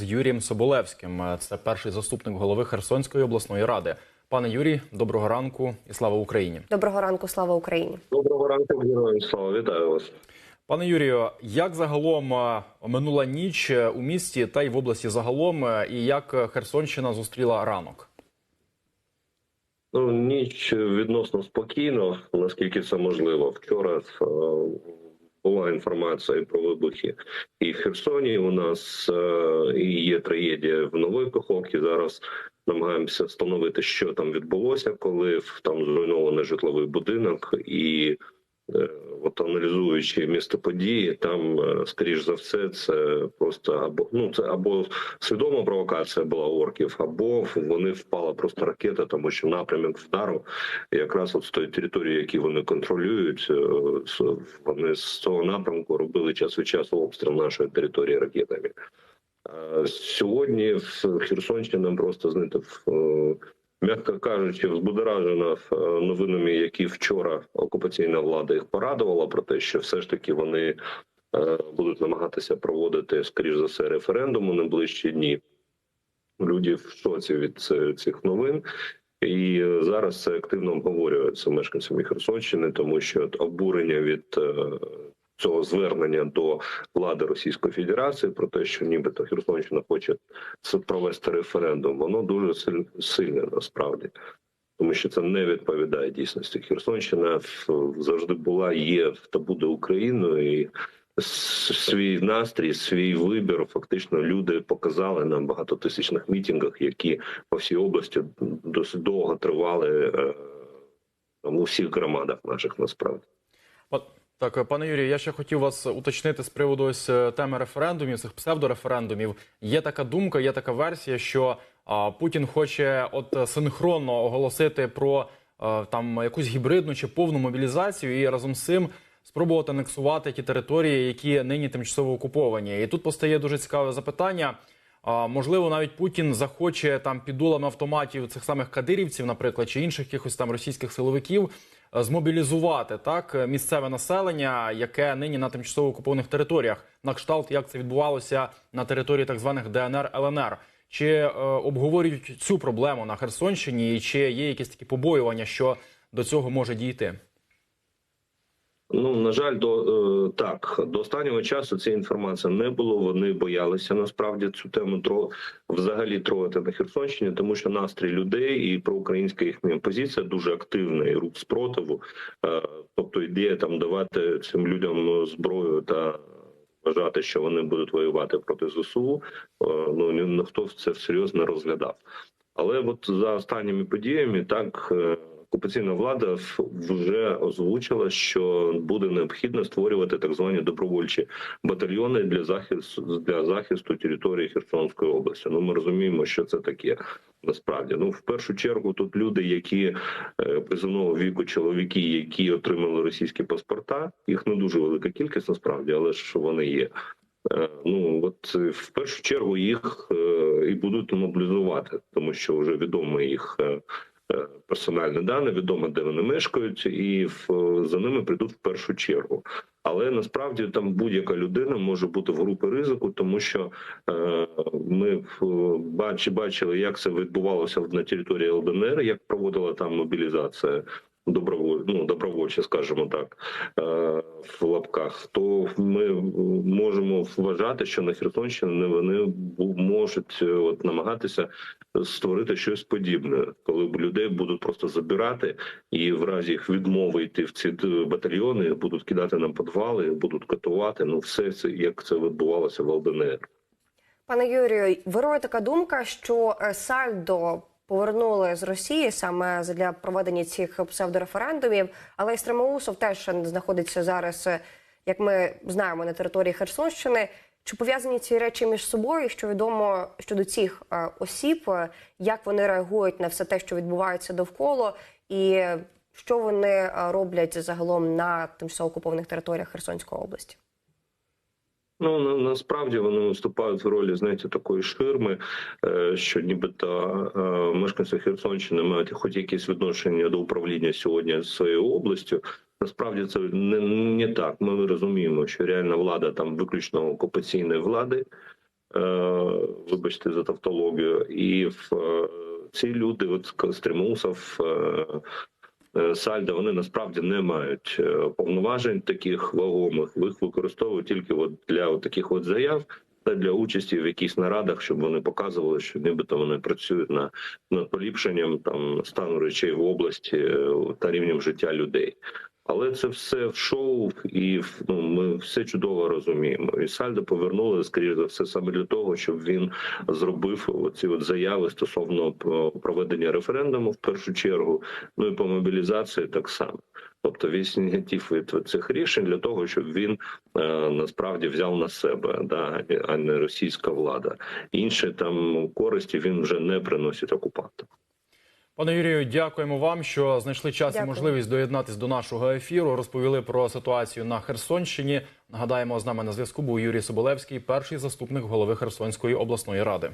з Юрієм Соболевським. Це перший заступник голови Херсонської обласної ради. Пане Юрій, доброго ранку і слава Україні. Доброго ранку, слава Україні. Доброго ранку, героям слава, вітаю вас. Пане Юрію, як загалом е, минула ніч е, у місті та й в області загалом, е, і як Херсонщина зустріла ранок? Ну, ніч відносно спокійно, наскільки це можливо. Вчора е, була інформація про вибухи і в Херсоні. У нас е, і є трагедія в Новій Каховці. Зараз намагаємося встановити, що там відбулося, коли там зруйнований житловий будинок і. Е, От аналізуючи місце події, там е, скоріш за все, це просто або ну це або свідома провокація була орків, або вони впала просто ракета, тому що напрямок вдару якраз от з тої території, які вони контролюють, е, вони з цього напрямку робили час від часу обстріл нашої території ракетами. Сьогодні в Херсонщина просто знаєте, м'яко кажучи, взбудоражена е, новинами, які вчора окупаційна влада їх порадувала про те, що все ж таки вони е, будуть намагатися проводити, скоріш за все, референдум у найближчі дні. Люди в шоці від цих новин. І е, зараз це активно обговорюється мешканцями Херсонщини, тому що обурення від цього звернення до влади Російської Федерації про те, що нібито Херсонщина хоче провести референдум, воно дуже сильне насправді. Тому що це не відповідає дійсності. Херсонщина завжди була, є та буде Україною, і свій настрій, свій вибір фактично люди показали на багатотисячних мітингах, які по всій області досить довго тривали е, там, у всіх громадах наших насправді. Так, е, пане Юрію, я ще хотів вас уточнити з приводу ось е, теми референдумів, цих псевдореферендумів. Є така думка, є така версія, що а, Путін хоче от е, синхронно оголосити про е, там якусь гібридну чи повну мобілізацію і разом з цим спробувати анексувати ті території, які нині тимчасово окуповані. І тут постає дуже цікаве запитання. А, можливо, навіть Путін захоче там під дулами автоматів цих самих кадирівців, наприклад, чи інших якихось там російських силовиків змобілізувати так е, місцеве населення, яке нині на тимчасово окупованих територіях, на кшталт, як це відбувалося на території так званих ДНР ЛНР. Чи е, обговорюють цю проблему на Херсонщині, і чи є якісь такі побоювання, що до цього може дійти? Ну на жаль, до е, так до останнього часу цієї інформації не було. Вони боялися насправді цю тему тро взагалі трогати на Херсонщині, тому що настрій людей і проукраїнська їхня позиція дуже активна і рух спротиву. Е, тобто ідея там давати цим людям зброю та вважати, що вони будуть воювати проти ЗСУ. е, ну ні- ніхто це всерйоз не розглядав. Але от за останніми подіями так. Окупаційна влада вже озвучила, що буде необхідно створювати так звані добровольчі батальйони для захисту для захисту території Херсонської області. Ну ми розуміємо, що це таке насправді. Ну в першу чергу тут люди, які е, призовного віку, чоловіки, які отримали російські паспорта. Їх не дуже велика кількість насправді, але ж вони є. Е, Ну от в першу чергу їх е, і будуть мобілізувати, тому що вже відомо їх персональні дані, відомо де вони мешкають, і в, за ними прийдуть в першу чергу. Але насправді там будь-яка людина може бути в групі ризику, тому що е, ми е, бачили, як це відбувалося на території ЛДНР, як проводила там мобілізація ну, добровольче, скажімо так, е, в лапках, то ми можемо вважати, що на Херсонщині вони можуть е, от, намагатися створити щось подібне, коли людей будуть просто забирати і в разі їх відмови йти в ці батальйони, будуть кидати на підвали, будуть катувати. Ну, все це як це відбувалося в ЛДНР. Пане Юрію, вирує така думка, що е, сальдо повернули з Росії саме для проведення цих псевдореферендумів, але Стремоусов теж знаходиться зараз, як ми знаємо, на території Херсонщини. Чи пов'язані ці речі між собою? Що відомо щодо цих е, осіб, як вони реагують на все те, що відбувається довкола, і що вони е, роблять загалом на тимчасово окупованих територіях Херсонської області? Ну на, насправді вони виступають в ролі знаєте, такої ширми, е, що нібито е, мешканці Херсонщини мають хоч якесь відношення до управління сьогодні своєю областю. Насправді це не, не так. Ми розуміємо, що реальна влада там виключно окупаційної влади. Е, вибачте за тавтологію, і в е, ці люди, от Стримусов, е, е, вони насправді не мають е, повноважень таких вагомих. Їх використовують тільки от для от таких от заяв та для участі в якихось нарадах, щоб вони показували, що нібито вони працюють на над поліпшенням там стану речей в області е, та рівнем життя людей. Але це все в шоу, і ну, ми все чудово розуміємо. І Сальдо повернули, скоріше за все, саме для того, щоб він зробив оці от заяви стосовно проведення референдуму в першу чергу, ну і по мобілізації так само. Тобто весь негатив від цих рішень для того, щоб він е, насправді взяв на себе, да, а не російська влада. Інші там користі він вже не приносить окупантам. Пане Юрію, дякуємо вам, що знайшли час і можливість доєднатись до нашого ефіру. Розповіли про ситуацію на Херсонщині. Нагадаємо, з нами на зв'язку був Юрій Соболевський, перший заступник голови Херсонської обласної ради.